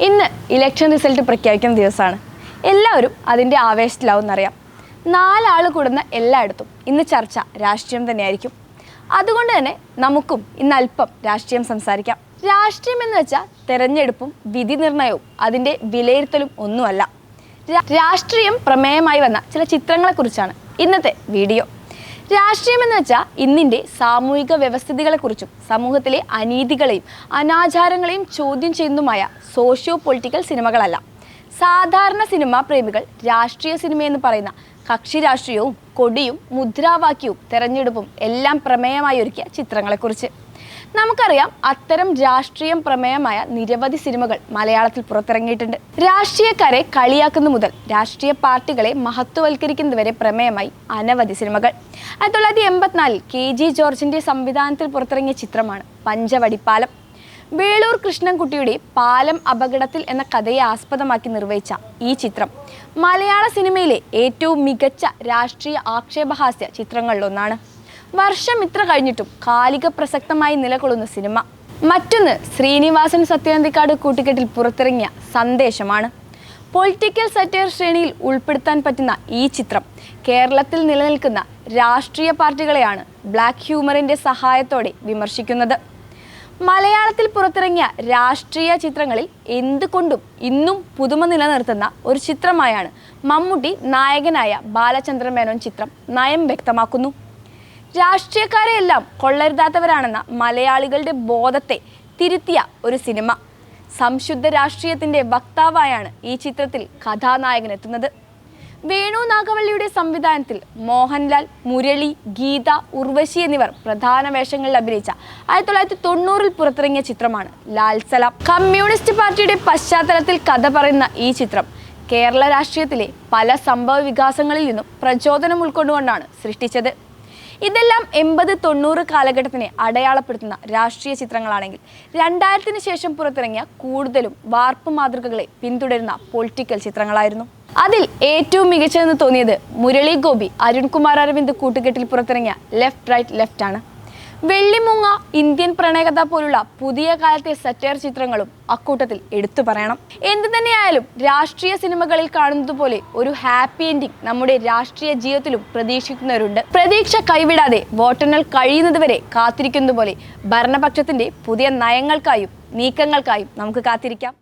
ഇന്ന് election result പ്രഖ്യാപിക്കുന്ന ദിവസമാണ്. എല്ലാവരും അതിന്റെ ആവേശത്തിലാവുമെന്നറിയാം നാലാൾ കൂടുന്ന എല്ലായിടത്തും ഇന്ന് ചർച്ച രാഷ്ട്രീയം തന്നെയായിരിക്കും. അതുകൊണ്ട് തന്നെ നമുക്കും ഇന്ന് അല്പം രാഷ്ട്രീയം സംസാരിക്കാം. രാഷ്ട്രീയം എന്ന് വെച്ചാൽ തെരഞ്ഞെടുപ്പും വിധി നിർണയവും അതിന്റെ വിലയിരുത്തലും ഒന്നുമല്ല. രാഷ്ട്രീയം പ്രമേയമായി വന്ന ചില ചിത്രങ്ങളെക്കുറിച്ചാണ് ഇന്നത്തെ വീഡിയോ. രാഷ്ട്രീയം എന്ന് വെച്ചാൽ ഇന്നിന്റെ സാമൂഹിക വ്യവസ്ഥിതികളെക്കുറിച്ചും സമൂഹത്തിലെ അനീതികളെയും അനാചാരങ്ങളെയും ചോദ്യം ചെയ്യുന്നതുമായ സോഷ്യോ പൊളിറ്റിക്കൽ സിനിമകളല്ല. സാധാരണ സിനിമാ പ്രേമികൾ രാഷ്ട്രീയ സിനിമയെന്ന് പറയുന്ന കക്ഷി രാഷ്ട്രീയവും കൊടിയും മുദ്രാവാക്യവും തെരഞ്ഞെടുപ്പും എല്ലാം പ്രമേയമായി ഒരുക്കിയ ചിത്രങ്ങളെക്കുറിച്ച്. നമുക്കറിയാം അത്തരം രാഷ്ട്രീയം പ്രമേയമായ നിരവധി സിനിമകൾ മലയാളത്തിൽ പുറത്തിറങ്ങിയിട്ടുണ്ട്. രാഷ്ട്രീയക്കാരെ കളിയാക്കുന്ന മുതൽ രാഷ്ട്രീയ പാർട്ടികളെ മഹത്വവൽക്കരിക്കുന്നതുവരെ പ്രമേയമായി അനവധി സിനിമകൾ. ആയിരത്തി തൊള്ളായിരത്തി എൺപത്തിനാലിൽ കെ ജി ജോർജിന്റെ സംവിധാനത്തിൽ പുറത്തിറങ്ങിയ ചിത്രമാണ് പഞ്ചവടിപ്പാലം. വേളൂർ കൃഷ്ണൻകുട്ടിയുടെ പാലം അപകടത്തിൽ എന്ന കഥയെ ആസ്പദമാക്കി നിർവഹിച്ച ഈ ചിത്രം മലയാള സിനിമയിലെ ഏറ്റവും മികച്ച രാഷ്ട്രീയ ആക്ഷേപഹാസ്യ ചിത്രങ്ങളിലൊന്നാണ്. വർഷം ഇത്ര കഴിഞ്ഞിട്ടും കാലിക പ്രസക്തമായി നിലകൊള്ളുന്ന സിനിമ. മറ്റൊന്ന് ശ്രീനിവാസൻ സത്യനന്ദിക്കാട് കൂട്ടിക്കെട്ടിൽ പുറത്തിറങ്ങിയ സന്ദേശമാണ്. പൊളിറ്റിക്കൽ സറ്റയർ ശ്രേണിയിൽ ഉൾപ്പെടുത്താൻ പറ്റുന്ന ഈ ചിത്രം കേരളത്തിൽ നിലനിൽക്കുന്ന രാഷ്ട്രീയ പാർട്ടികളെയാണ് ബ്ലാക്ക് ഹ്യൂമറിന്റെ സഹായത്തോടെ വിമർശിക്കുന്നത്. മലയാളത്തിൽ പുറത്തിറങ്ങിയ രാഷ്ട്രീയ ചിത്രങ്ങളിൽ എന്തുകൊണ്ടും ഇന്നും പുതുമ നിലനിർത്തുന്ന ഒരു ചിത്രമായാണ് മമ്മൂട്ടി നായകനായ ബാലചന്ദ്രമേനോൻ ചിത്രം നയം വ്യക്തമാക്കുന്നു. രാഷ്ട്രീയക്കാരെയെല്ലാം കൊള്ളരുതാത്തവരാണെന്ന മലയാളികളുടെ ബോധത്തെ തിരുത്തിയ ഒരു സിനിമ. സംശുദ്ധ രാഷ്ട്രീയത്തിന്റെ വക്താവായാണ് ഈ ചിത്രത്തിൽ കഥാനായകൻ എത്തുന്നത്. വേണു നാഗവള്ളിയുടെ സംവിധാനത്തിൽ മോഹൻലാൽ മുരളി ഗീത ഉർവശി എന്നിവർ പ്രധാന വേഷങ്ങളിൽ അഭിനയിച്ച ആയിരത്തി തൊള്ളായിരത്തി തൊണ്ണൂറിൽ പുറത്തിറങ്ങിയ ചിത്രമാണ് ലാൽ സലാം. കമ്മ്യൂണിസ്റ്റ് പാർട്ടിയുടെ പശ്ചാത്തലത്തിൽ കഥ പറയുന്ന ഈ ചിത്രം കേരള രാഷ്ട്രീയത്തിലെ പല സംഭവ വികാസങ്ങളിൽ നിന്നും പ്രചോദനം ഉൾക്കൊണ്ടുകൊണ്ടാണ് സൃഷ്ടിച്ചത്. ഇതെല്ലാം എൺപത് തൊണ്ണൂറ് കാലഘട്ടത്തിനെ അടയാളപ്പെടുത്തുന്ന രാഷ്ട്രീയ ചിത്രങ്ങളാണെങ്കിൽ രണ്ടായിരത്തിന് ശേഷം പുറത്തിറങ്ങിയ കൂടുതലും വാർപ്പ് മാതൃകകളെ പിന്തുടരുന്ന പൊളിറ്റിക്കൽ ചിത്രങ്ങളായിരുന്നു. അതിൽ ഏറ്റവും മികച്ചതെന്ന് തോന്നിയത് മുരളി ഗോപി അരുൺകുമാർ അരവിന്ദ് കൂട്ടുകെട്ടിൽ പുറത്തിറങ്ങിയ ലെഫ്റ്റ് റൈറ്റ് ലെഫ്റ്റ് ആണ് വെള്ളിമുങ്ങ ഇന്ത്യൻ പ്രണയകഥ പോലുള്ള പുതിയ കാലത്തെ സറ്റയർ ചിത്രങ്ങളും അക്കൂട്ടത്തിൽ എടുത്തു പറയണം. എന്തു തന്നെയായാലും രാഷ്ട്രീയ സിനിമകളിൽ കാണുന്നത് പോലെ ഒരു ഹാപ്പി എൻഡിങ് നമ്മുടെ രാഷ്ട്രീയ ജീവിതത്തിലും പ്രതീക്ഷിക്കുന്നവരുണ്ട്. പ്രതീക്ഷ കൈവിടാതെ വോട്ടെണ്ണൽ കഴിയുന്നതുവരെ കാത്തിരിക്കുന്നത് പോലെ ഭരണപക്ഷത്തിന്റെ പുതിയ നയങ്ങൾക്കായും നീക്കങ്ങൾക്കായും നമുക്ക് കാത്തിരിക്കാം.